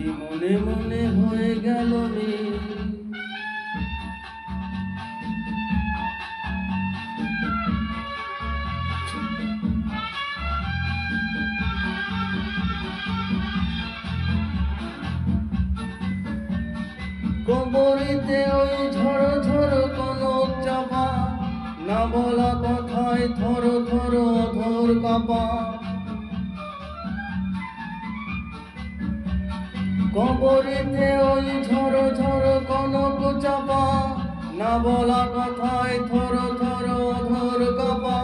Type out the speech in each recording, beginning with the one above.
বুঝি মনে মনে হয়ে গেল মিল কবরিতে ওই ঝড় ঝড় কনক চাপা, না বলা কথায় থর থর অধর কাপা। কবরিতে ওই ঝড় ঝড় কনক চাপা, না বলা কথায় থর থর অধর কাপা।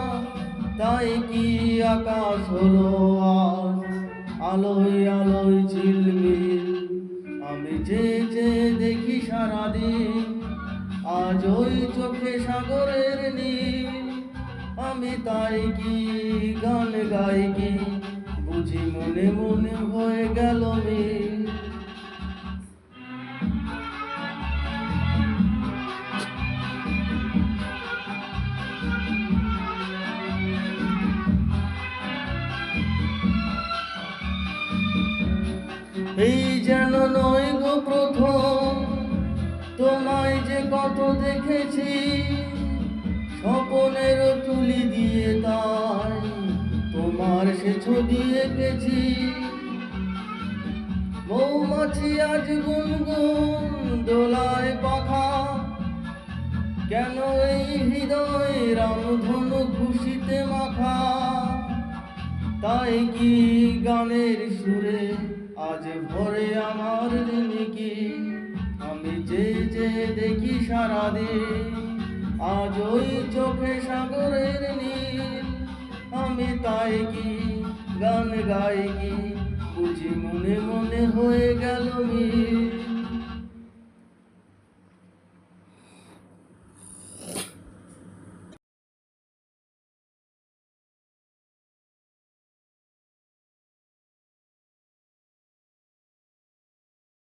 তাই কি আকাশ হলো আজ? আলোয় আলোয় ঝিলমিল। আমি যে যে দেখি সারাদিন, আজ ওই চোখে সাগরের নীল। আমি তাই কি গান গাই কি? বুঝি মনে মনে হয়ে গেল মিল। এই যেন নয় গো প্রথম, তোমায় যে কত দেখেছি, স্বপনের তুলি দিয়ে তাই তোমার সে ছবি এঁকেছি। মৌমাছি আজ গুনগুন দোলায় পাখা, কেন এই হৃদয় রামধনু খুশিতে মাখা? তাই কি গানের সুরে আজ ভরে আমার কি আমি যে যে দেখি সারাদিন, আজ ওই চোখে সাগরের নীল, আমি তাই কি গান গাই কি? বুঝি মনে মনে হয়ে গেল মিল।